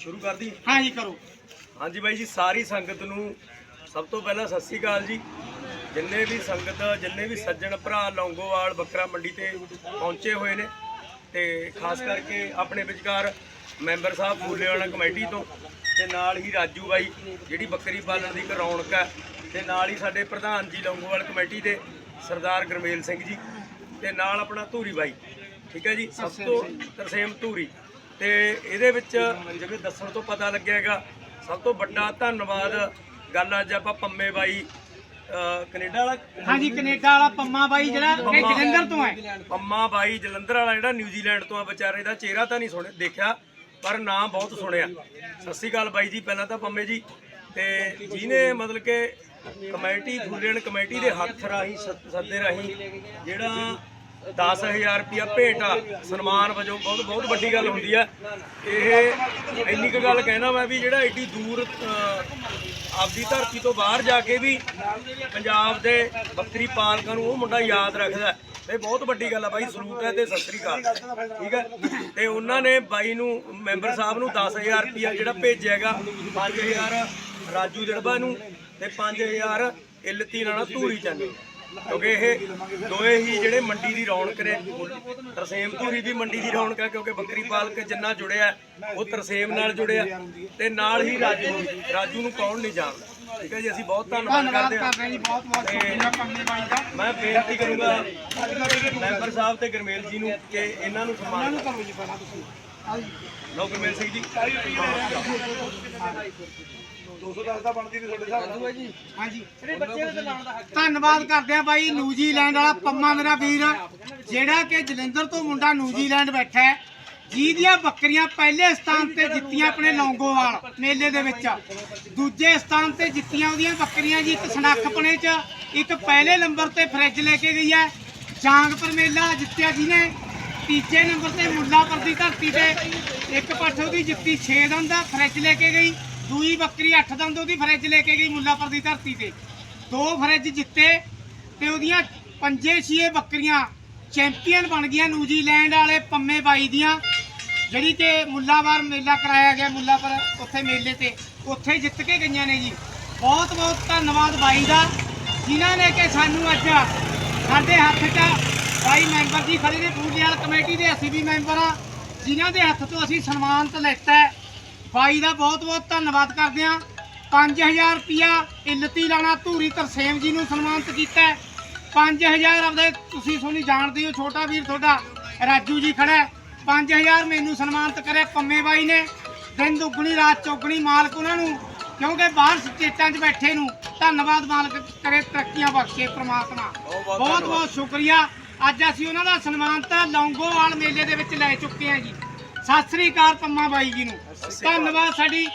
ਸ਼ੁਰੂ ਕਰ ਦੀ? ਹਾਂ ਜੀ ਕਰੋ। ਹਾਂਜੀ ਬਾਈ ਜੀ ਸਾਰੀ ਸੰਗਤ ਨੂੰ ਸਭ ਤੋਂ ਪਹਿਲਾਂ ਸਤਿ ਸ੍ਰੀ ਅਕਾਲ ਜੀ। ਜਿੰਨੇ ਵੀ ਸੰਗਤ ਜਿੰਨੇ ਵੀ ਸੱਜਣ ਭਰਾ ਲੌਂਗੋਵਾਲ ਬੱਕਰਾ ਮੰਡੀ ਤੇ ਪਹੁੰਚੇ ਹੋਏ ਨੇ ਤੇ ਖਾਸ ਕਰਕੇ ਆਪਣੇ ਵਿਚਕਾਰ ਮੈਂਬਰ ਸਾਹਿਬ ਫੂਲੇਵਾਲਾ ਕਮੇਟੀ ਤੋਂ ਤੇ ਨਾਲ ਹੀ ਰਾਜੂ ਬਾਈ ਜਿਹੜੀ ਬੱਕਰੀ ਪਾਲਣ ਦੀ ਇੱਕ ਰੌਣਕ ਹੈ ਤੇ ਨਾਲ ਹੀ ਸਾਡੇ ਪ੍ਰਧਾਨ ਜੀ ਲੌਂਗੋਵਾਲ ਕਮੇਟੀ ਦੇ ਸਰਦਾਰ ਗਰਮੇਲ ਸਿੰਘ ਜੀ ਤੇ ਨਾਲ ਆਪਣਾ ਧੂਰੀ ਬਾਈ। ਠੀਕ ਹੈ ਜੀ ਸਭ ਤੋਂ ਤਰਸੇਮ ਧੂਰੀ। ਤੇ ਇਹਦੇ ਵਿੱਚ ਜਿਵੇਂ ਦੱਸਣ ਤੋਂ ਪਤਾ ਲੱਗਿਆ ਹੈਗਾ ਸਭ ਤੋਂ ਵੱਡਾ ਧੰਨਵਾਦ ਗੱਲ ਅੱਜ ਆਪਾਂ ਪੰਮੇ ਬਾਈ ਕੈਨੇਡਾ ਵਾਲਾ ਹਾਂ ਜੀ ਕੈਨੇਡਾ ਵਾਲਾ ਪੰਮਾ ਬਾਈ ਜਿਹੜਾ ਇਹ। ਜਲੰਧਰ ਤੋਂ ਹੈ ਪੰਮਾ ਬਾਈ ਜਲੰਧਰ ਵਾਲਾ ਜਿਹੜਾ ਨਿਊਜ਼ੀਲੈਂਡ ਤੋਂ ਆ ਵਿਚਾਰੇ ਦਾ ਚਿਹਰਾ ਤਾਂ ਨਹੀਂ ਸੁਣਿਆ ਦੇਖਿਆ ਪਰ ਨਾਮ ਬਹੁਤ ਸੁਣਿਆ ਸਤਿ ਸ਼੍ਰੀ ਅਕਾਲ ਬਾਈ ਜੀ ਪਹਿਲਾਂ ਤਾਂ ਪੰਮੇ ਜੀ ਤੇ ਜਿਹਨੇ ਮਤਲਬ ਕਿ ਕਮੇਟੀ ਫੁੱਲੇਣ ਕਮੇਟੀ ਦੇ ਹੱਥ ਰਾਹੀਂ ਸੱਦੇ ਰਾਹੀਂ ਜਿਹੜਾ 10000 ਰੁਪਿਆ ਭੇਟ। ਆ ਸਨਮਾਨ ਵਜੋਂ ਬਹੁਤ ਬਹੁਤ ਵੱਡੀ ਗੱਲ ਹੁੰਦੀ ਆ। ਇਹ ਇੰਨੀ ਕੁ ਗੱਲ ਕਹਿਣਾ ਮੈਂ ਵੀ ਜਿਹੜਾ ਏਡੀ ਦੂਰ ਆਪਦੀ ਧਰਤੀ ਤੋਂ ਬਾਹਰ ਜਾ ਕੇ ਵੀ ਪੰਜਾਬ ਦੇ ਬੱਕਰੀ ਪਾਲਕਾਂ ਨੂੰ ਉਹ ਮੁੰਡਾ ਯਾਦ ਰੱਖਦਾ ਇਹ ਬਹੁਤ ਵੱਡੀ ਗੱਲ ਆ ਬਾਈ, ਸਲੂਟ ਹੈ ਤੇ ਸਤਿ ਸ੍ਰੀ ਅਕਾਲ। ਠੀਕ ਹੈ? ਤੇ ਉਹਨਾਂ ਨੇ ਬਾਈ ਨੂੰ, ਮੈਂਬਰ ਸਾਹਿਬ ਨੂੰ 10000 ਰੁਪਿਆ ਜਿਹੜਾ ਭੇਜਿਆਗਾ 5000 ਰਾਜੂ ਜੜਬਾ ਨੂੰ ਤੇ 5000 ਇਲਤੀ ਨਾਣਾ ਧੂਰੀ ਚੰਨੇ ਕਿਉਂਕਿ ਇਹ ਦੋਏ ਹੀ ਜਿਹੜੇ ਮੰਡੀ ਦੀ ਰੌਣਕ ਨੇ ਤਰਸੇਮ ਧੂਰੀ ਵੀ ਮੰਡੀ ਦੀ ਰੌਣਕ ਹੈ ਕਿਉਂਕਿ ਬੱਕਰੀ ਪਾਲਕ ਜਿੰਨਾ ਜੁੜਿਆ ਉਹ ਤਰਸੇਮ ਨਾਲ ਜੁੜਿਆ ਤੇ ਨਾਲ ਹੀ ਰਾਜੂ। ਰਾਜੂ ਨੂੰ ਕੌਣ ਨਹੀਂ ਜਾਣਦਾ। ਠੀਕ ਹੈ ਜੀ ਅਸੀਂ ਬਹੁਤ ਧੰਨਵਾਦ ਕਰਦੇ ਹਾਂ। ਬਹੁਤ ਬਹੁਤ ਸ਼ੁਕਰੀਆ ਪੰਮੇ ਬਾਈ ਦਾ। ਮੈਂ ਬੇਨਤੀ ਕਰੂੰਗਾ ਮੈਂਬਰ ਸਾਹਿਬ ਤੇ ਗਰਮੇਲ ਜੀ ਨੂੰ ਕਿ ਇਹਨਾਂ ਨੂੰ ਸਨਮਾਨ ਨੂੰ ਕਰੋ ਜੀ ਪਹਿਲਾਂ ਤੁਸੀਂ। ਆਓ ਜੀ। ਲਓ ਗਰਮੇਲ ਸਿੰਘ ਜੀ 210 ਦਾ ਬਣਦੀ ਨਹੀਂ ਤੁਹਾਡੇ ਹਿਸਾਬ ਨਾਲ। ਹਾਂ। ਜੀ ਧੰਨਵਾਦ ਕਰਦੇ ਆ ਬਾਈ ਨਿਊਜ਼ੀਲੈਂਡ ਵਾਲਾ ਪੰਮਾ ਮੇਰਾ ਵੀਰ। ਜਿਹੜਾ ਕਿ ਜਲੰਧਰ ਤੋਂ ਮੁੰਡਾ ਨਿਊਜ਼ੀਲੈਂਡ ਬੈਠਾ ਹੈ। ਜਿਹਦੀਆਂ ਬੱਕਰੀਆਂ ਪਹਿਲੇ ਸਥਾਨ ਤੇ ਜਿੱਤੀਆਂ ਆਪਣੇ ਲੌਂਗੋਵਾਲ ਮੇਲੇ ਦੇ ਵਿੱਚ। ਦੂਜੇ ਸਥਾਨ ਤੇ ਜਿੱਤੀਆਂ ਉਹਦੀਆਂ ਬੱਕਰੀਆਂ ਜੀ ਇੱਕ ਸਨੱਖਪਣੇ 'ਚ ਇੱਕ ਪਹਿਲੇ ਨੰਬਰ ਤੇ ਫਰਿੱਜ ਲੈ ਕੇ ਗਈ ਹੈ। ਜਾਂਗਪੁਰ ਮੇਲਾ ਜਿੱਤਿਆ ਜਿਹਨੇ। ਤੀਜੇ ਨੰਬਰ ਤੇ ਮੁੱਲਾਪੁਰ ਦੀ ਧਰਤੀ ਤੇ ਇੱਕ ਪੱਠ ਉਹਦੀ ਜਿੱਤੀ 6 ਦੰਦ ਦਾ ਫਰਿੱਜ ਲੈ ਕੇ ਗਈ, ਦੂਈ ਬੱਕਰੀ 8 ਦੰਦ ਉਹਦੀ ਫਰਿੱਜ ਲੈ ਕੇ ਗਈ ਮੁੱਲਾਪੁਰ ਦੀ ਧਰਤੀ ਤੇ। ਦੋ ਫਰਿੱਜ ਜਿੱਤੇ ਤੇ ਉਹਦੀਆਂ ਪੰਜੇ ਛੇ ਬੱਕਰੀਆਂ ਚੈਂਪੀਅਨ ਬਣ ਗਈਆਂ ਨਿਊਜ਼ੀਲੈਂਡ ਵਾਲੇ ਪੰਮੇ ਬਾਈ ਦੀਆਂ, ਜਿਹੜੀ ਕਿ ਮੁੱਲਾਵਾਰ ਮੇਲਾ ਕਰਾਇਆ ਗਿਆ ਮੁੱਲਾਪੁਰ ਉੱਥੇ ਮੇਲੇ ਤੇ। ਉੱਥੇ ਜਿੱਤ ਕੇ ਗਈਆਂ ਨੇ ਜੀ। ਬਹੁਤ ਬਹੁਤ ਧੰਨਵਾਦ ਬਾਈ ਦਾ, ਜਿਨ੍ਹਾਂ ਨੇ ਕਿ ਸਾਨੂੰ ਅੱਜ ਸਾਡੇ ਹੱਥ 'ਚ ਬਾਈ ਮੈਂਬਰ ਜੀ ਖੜੇ ਨੇ ਫੂਲੀਵਾਲ ਕਮੇਟੀ ਦੇ ਅਸੀਂ ਵੀ ਮੈਂਬਰ ਆ। ਜਿਨ੍ਹਾਂ ਦੇ ਹੱਥ ਤੋਂ ਅਸੀਂ ਸਨਮਾਨਿਤ ਲੈਤਾ ਹੈ। ਬਾਈ ਦਾ ਬਹੁਤ ਬਹੁਤ ਧੰਨਵਾਦ ਕਰਦੇ ਹਾਂ। 5000 ਰੁਪਿਆ ਇਲਤੀ ਲਾਣਾ ਧੂਰੀ ਤਰਸੇਮ ਜੀ ਨੂੰ ਸਨਮਾਨਿਤ ਕੀਤਾ ਹੈ। 5000 ਆਪਦੇ ਤੁਸੀਂ ਸੋਨੀ ਜਾਣਦੇ ਹੋ ਛੋਟਾ ਵੀਰ ਤੁਹਾਡਾ ਰਾਜੂ ਜੀ ਖੜਾ ਹੈ। 5000 ਮੈਨੂੰ ਸਨਮਾਨਿਤ ਕਰਿਆ ਪੰਮੇ ਬਾਈ ਨੇ। ਦਿਨ ਦੁੱਗਣੀ ਰਾਤ ਚੌਗਣੀ ਮਾਲਕ ਉਹਨਾਂ ਨੂੰ ਕਿਉਂਕਿ ਬਾਹਰ ਸਟੇਟਾਂ 'ਚ ਬੈਠੇ ਨੂੰ। ਧੰਨਵਾਦ ਮਾਲਕ ਕਰੇ ਤਰੱਕੀਆਂ ਬਖਸ਼ੇ ਪ੍ਰਮਾਤਮਾ। ਬਹੁਤ ਬਹੁਤ ਸ਼ੁਕਰੀਆ। ਅੱਜ ਅਸੀਂ ਉਹਨਾਂ ਦਾ ਸਨਮਾਨ ਤਾਂ ਲੌਂਗੋਵਾਲ ਮੇਲੇ ਦੇ ਵਿੱਚ ਲੈ ਚੁੱਕੇ ਹਾਂ ਜੀ। ਸਤਿ ਸ੍ਰੀ ਅਕਾਲ ਪੰਮਾ ਬਾਈ ਜੀ ਨੂੰ। ਧੰਨਵਾਦ ਸਾਡੀ